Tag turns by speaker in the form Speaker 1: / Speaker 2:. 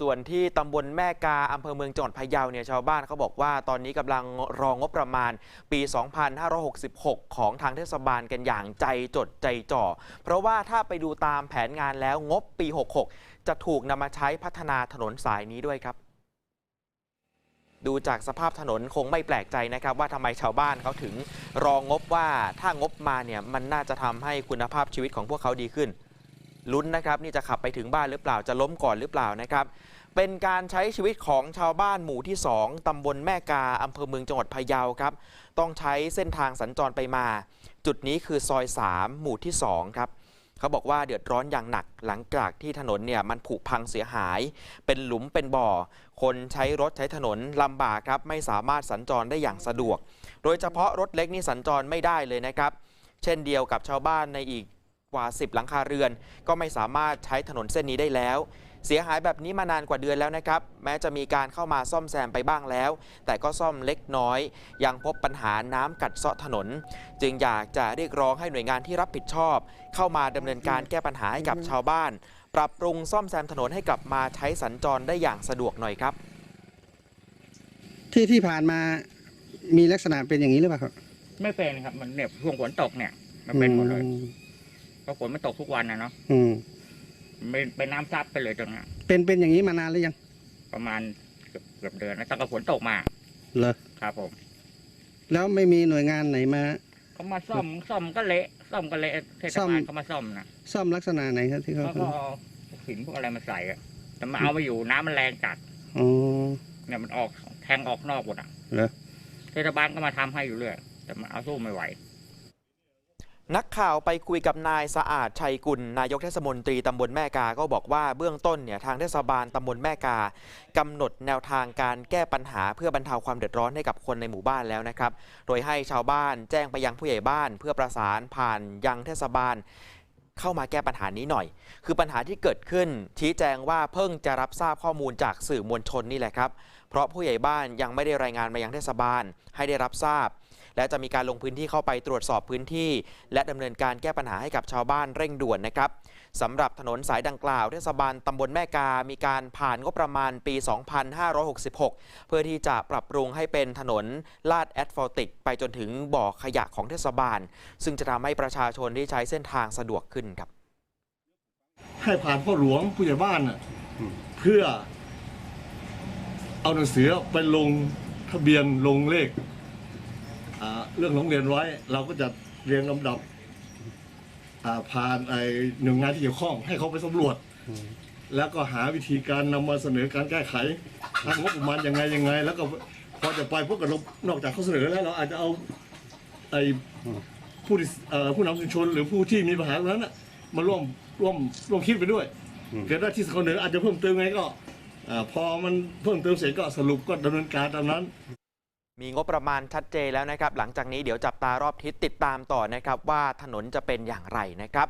Speaker 1: ส่วนที่ตำบลแม่กาอำเภอเมืองจังหวัดพะเยาเนี่ยชาวบ้านเขาบอกว่าตอนนี้กำลังรองงบประมาณปี 2566 ของทางเทศบาลกันอย่างใจจดใจจ่อ เพราะว่าถ้าไปดูตามแผนงานแล้วงบปี 66 จะถูกนำมาใช้พัฒนาถนนสายนี้ด้วยครับ ดูจากสภาพถนนคงไม่แปลกใจนะครับ ว่าทำไมชาวบ้านเขาถึงรองงบว่าถ้างบมาเนี่ยมันน่าจะทำให้คุณภาพชีวิตของพวกเขาดีขึ้น ลุ้นนะครับนี่จะขับไปถึงบ้านหรือเปล่าจะล้มก่อนหรือเปล่านะครับ เป็นการใช้ชีวิตของชาวบ้านหมู่ที่ 2ตำบลแม่กาอำเภอเมืองจังหวัดพะเยาครับ ต้องใช้เส้นทางสัญจรไปมา จุดนี้คือซอย 3 หมู่ที่ 2 ครับเขาบอกว่าเดือดร้อนอย่างหนักหลังจากที่ถนนเนี่ยมันผุพังเสียหาย เป็นหลุมเป็นบ่อ คนใช้รถใช้ถนนลำบากครับ ไม่สามารถสัญจรได้อย่างสะดวก โดยเฉพาะรถเล็กนี่สัญจรไม่ได้เลยนะครับ เช่นเดียวกับชาวบ้านในอีก กว่า 10 หลังคาเรือน ก็ไม่สามารถใช้ถนนเส้นนี้ได้แล้ว เสียหายแบบนี้มานานกว่าเดือนแล้วนะครับ แม้จะมีการเข้ามาซ่อมแซมไปบ้างแล้ว แต่ก็ซ่อมเล็กน้อย ยังพบปัญหาน้ำกัดเซาะถนน จึงอยากจะเรียกร้องให้หน่วยงานที่รับผิดชอบ เข้ามาดำเนินการแก้ปัญหาให้กับชาวบ้าน ปรับปรุงซ่อมแซมถนนให้กลับมาใช้สัญจรได้อย่างสะดวกหน่อยครับ
Speaker 2: ที่ที่ผ่านมามีลักษณะเป็นอย่างนี้หรือเปล่าครับ
Speaker 3: ไม่เป็นครับ มันเนี่ยช่วงฝนตกเนี่ย มันเป็นหมดเลย
Speaker 2: อื ม
Speaker 3: เพราะฝนมันตกทุกวันนะเนาะ
Speaker 2: อืม
Speaker 3: เป็นเป็นน้ำซับไปเลยตรงนั้น
Speaker 2: เป็นเป็นอย่างนี้มานานหรือยัง
Speaker 3: ประมาณเกือบเกือบเดือนแล้วตั้งแต่ฝนตกมา
Speaker 2: เหรอ
Speaker 3: ครับผม
Speaker 2: แล้วไม่มีหน่วยงานไหนมา
Speaker 3: เขามาซ่อมซ่อมก็เละซ่อมก็เละเทศ
Speaker 2: ซ่อม
Speaker 3: บาลเขามาซ่อมนะ
Speaker 2: ซ่อมลักษณะไหนครับที่เขา
Speaker 3: เขาก็เอาหินพวกอะไรมาใส่อะแต่มาเอาไปอยู่น้ำมันแรงจัด
Speaker 2: อ๋อ
Speaker 3: เนี่ยมันออกแทงออกนอกหมดอะ
Speaker 2: เหรอ
Speaker 3: เทศบาลก็มาทำให้อยู่เรื่อยแต่มันเอาสู้ไม่ไหว
Speaker 1: นักข่าวไปคุยกับนายสะอาดชัยกุล นายกเทศมนตรีตำบลแม่กา ก็บอกว่าเบื้องต้นเนี่ยทางเทศบาลตำบลแม่กากำหนดแนวทางการแก้ปัญหาเพื่อบรรเทาความเดือดร้อนให้กับคนในหมู่บ้านแล้วนะครับ โดยให้ชาวบ้านแจ้งไปยังผู้ใหญ่บ้าน เพื่อประสานผ่านยังเทศบาลเข้ามาแก้ปัญหานี้หน่อย คือปัญหาที่เกิดขึ้น ชี้แจงว่าเพิ่งจะรับทราบข้อมูลจากสื่อมวลชนนี่แหละครับ เพราะผู้ใหญ่บ้านยังไม่ได้รายงานมายังเทศบาลให้ได้รับทราบ และจะมีการลงพื้นที่เข้าไปตรวจสอบพื้นที่ และดำเนินการแก้ปัญหาให้กับชาวบ้านเร่งด่วนนะครับสำหรับถนนสายดังกล่าวเทศบาลตำบลแม่กา มีการผ่านงบประมาณปี 2566 เพื่อที่จะปรับปรุงให้เป็นถนนลาดแอสฟัลติก ไปจนถึงบ่อขยะของเทศบาล ซึ่งจะทำให้ประชาชนที่ใช้เส้นทางสะดวกขึ้นครับ
Speaker 4: ให้ผ่านพ่อหลวงผู้ใหญ่บ้านเพื่อเอาหนังสือไปลงทะเบียนลงเลข เรื่องโรงเรียนไว้ เราก็จะเรียงลำดับผ่านไอ้หน่วยงานที่เกี่ยวข้อง ให้เขาไปสำรวจ แล้วก็หาวิธีการนำมาเสนอการแก้ไขทางงบประมาณยังไงยังไง แล้วก็พอจะไปพวกกับเรานอกจากเขาเสนอแล้วเราอาจจะเอาไอ้ผู้ผู้นำชุมชนหรือผู้ที่มีปัญหาตรงนั้นมาร่วมร่วมร่วมคิดไปด้วยเกิดว่าที่เสนออาจจะเพิ่มเติมไงก็อพอมันเพิ่มเติมเสร็จก็สรุปก็ดำเนินการตามนั้น
Speaker 1: มีงบประมาณชัดเจนแล้วนะครับ หลังจากนี้เดี๋ยวจับตารอบทิศติดตามต่อนะครับว่าถนนจะเป็นอย่างไรนะครับ